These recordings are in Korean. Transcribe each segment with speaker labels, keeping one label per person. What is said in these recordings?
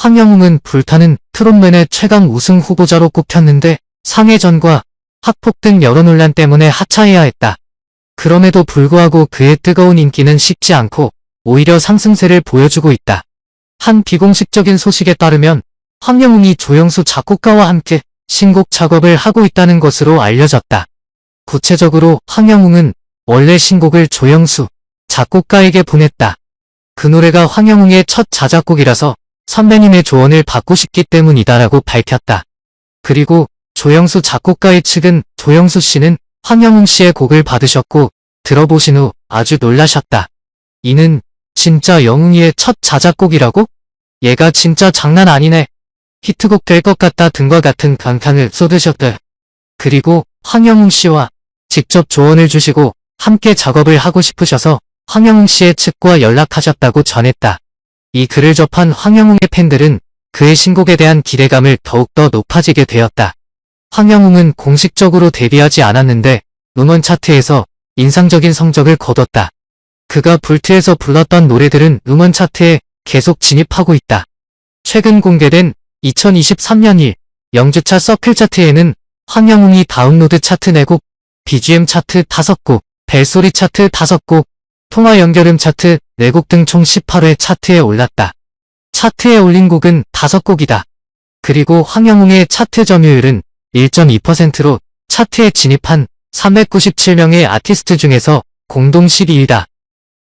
Speaker 1: 황영웅은 불타는 트롯맨의 최강 우승 후보자로 꼽혔는데 상해전과 학폭 등 여러 논란 때문에 하차해야 했다. 그럼에도 불구하고 그의 뜨거운 인기는 식지 않고 오히려 상승세를 보여주고 있다. 한 비공식적인 소식에 따르면 황영웅이 조영수 작곡가와 함께 신곡 작업을 하고 있다는 것으로 알려졌다. 구체적으로 황영웅은 원래 신곡을 조영수 작곡가에게 보냈다. 그 노래가 황영웅의 첫 자작곡이라서 선배님의 조언을 받고 싶기 때문이다라고 밝혔다. 그리고 조영수 작곡가의 측은 조영수 씨는 황영웅 씨의 곡을 받으셨고 들어보신 후 아주 놀라셨다. 이는 진짜 영웅이의 첫 자작곡이라고? 얘가 진짜 장난 아니네. 히트곡 될 것 같다 등과 같은 감탄을 쏟으셨다. 그리고 황영웅 씨와 직접 조언을 주시고 함께 작업을 하고 싶으셔서 황영웅 씨의 측과 연락하셨다고 전했다. 이 글을 접한 황영웅의 팬들은 그의 신곡에 대한 기대감을 더욱더 높아지게 되었다. 황영웅은 공식적으로 데뷔하지 않았는데 음원 차트에서 인상적인 성적을 거뒀다. 그가 불트에서 불렀던 노래들은 음원 차트에 계속 진입하고 있다. 최근 공개된 2023년 1 영주차 서클 차트에는 황영웅이 다운로드 차트 4곡, BGM 차트 5곡, 벨소리 차트 5곡, 통화 연결음 차트 4곡 등 총 18회 차트에 올랐다. 차트에 올린 곡은 5곡이다. 그리고 황영웅의 차트 점유율은 1.2%로 차트에 진입한 397명의 아티스트 중에서 공동 12위다.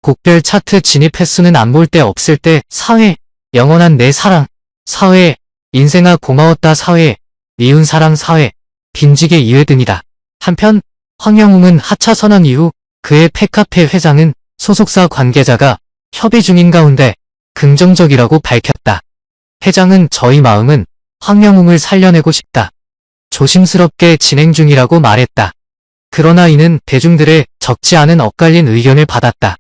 Speaker 1: 곡별 차트 진입 횟수는 안 볼 때 없을 때 4회, 영원한 내 사랑, 4회, 인생아 고마웠다 4회, 미운 사랑 4회, 빈지게 2회 등이다. 한편 황영웅은 하차 선언 이후 그의 팬카페 회장은 소속사 관계자가 협의 중인 가운데 긍정적이라고 밝혔다. 회장은 저희 마음은 황영웅을 살려내고 싶다. 조심스럽게 진행 중이라고 말했다. 그러나 이는 대중들의 적지 않은 엇갈린 의견을 받았다.